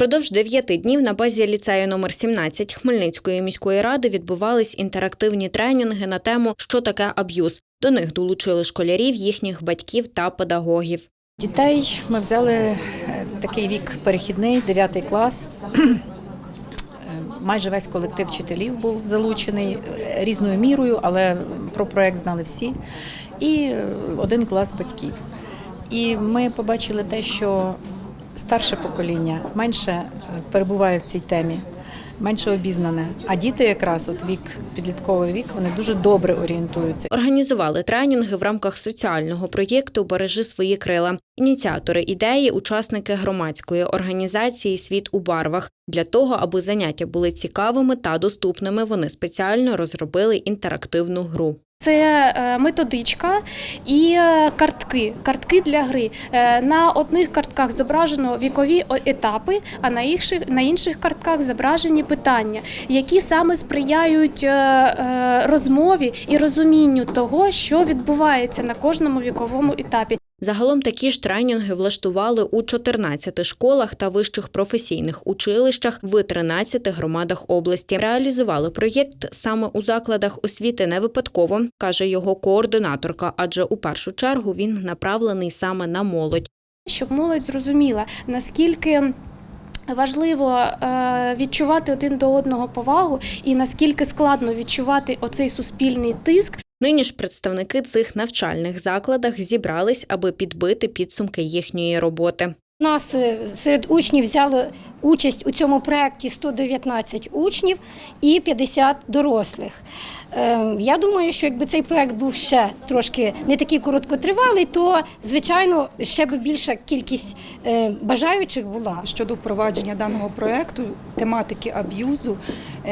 Впродовж дев'яти днів на базі ліцею номер 17 Хмельницької міської ради відбувались інтерактивні тренінги на тему «Що таке аб'юз?». До них долучили школярів, їхніх батьків та педагогів. Дітей ми взяли е, такий вік перехідний, 9 клас. Е, Майже весь колектив вчителів був залучений е, різною мірою, але про проект знали всі. І один клас батьків. І ми побачили те, що старше покоління менше е, перебуває в цій темі, менше обізнане. А діти, якраз от вік, підлітковий вік, вони дуже добре орієнтуються. Організували тренінги в рамках соціального проєкту Бережи свої крила. Ініціатори ідеї учасники громадської організації Світ у барвах. Для того, аби заняття були цікавими та доступними, вони спеціально розробили інтерактивну гру. Це е, методичка і е, картки, картки для гри. Е, На одних картках зображено вікові етапи, а на інших, на інших картках зображені питання, які саме сприяють розмові і розумінню того, що відбувається на кожному віковому етапі. Загалом такі ж тренінги влаштували у 14 школах та вищих професійних училищах в 13 громадах області. Реалізували проєкт саме у закладах освіти не випадково, каже його координаторка, адже у першу чергу він направлений саме на молодь. щоб молодь зрозуміла, наскільки важливо е, відчувати один до одного повагу і наскільки складно відчувати оцей суспільний тиск. Нині ж представники цих навчальних закладах зібрались, аби підбити підсумки їхньої роботи. Нас е, серед учнів взяло участь у цьому проєкті 119 учнів і 50 дорослих. Е, Я думаю, що якби цей проєкт був ще трошки не такий короткотривалий, то звичайно ще б більша кількість е, бажаючих була. Щодо впровадження даного проекту, тематики аб'юзу,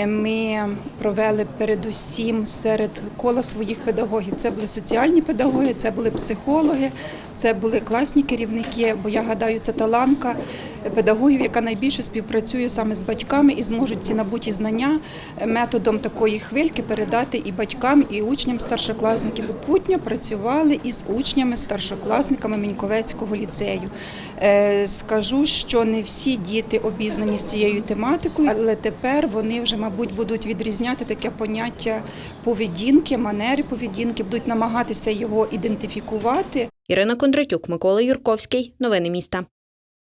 ми провели передусім серед кола своїх педагогів. Це були соціальні педагоги, це були психологи, це були класні керівники. Бо я гадаю, це таланка педагогів, яка найбільше співпрацює саме з батьками і зможуть ці набуті знання е, методом такої хвильки передати і батькам, і учням старшокласників. Попутньо працювали із учнями старшокласниками Міньковецького ліцею. Е, Скажу, що не всі діти обізнані з цією тематикою, але тепер вони вже, мабуть, будуть відрізняти таке поняття поведінки, манери поведінки, будуть намагатися його ідентифікувати. Ірина Кондратюк, Микола Юрковський. Новини міста.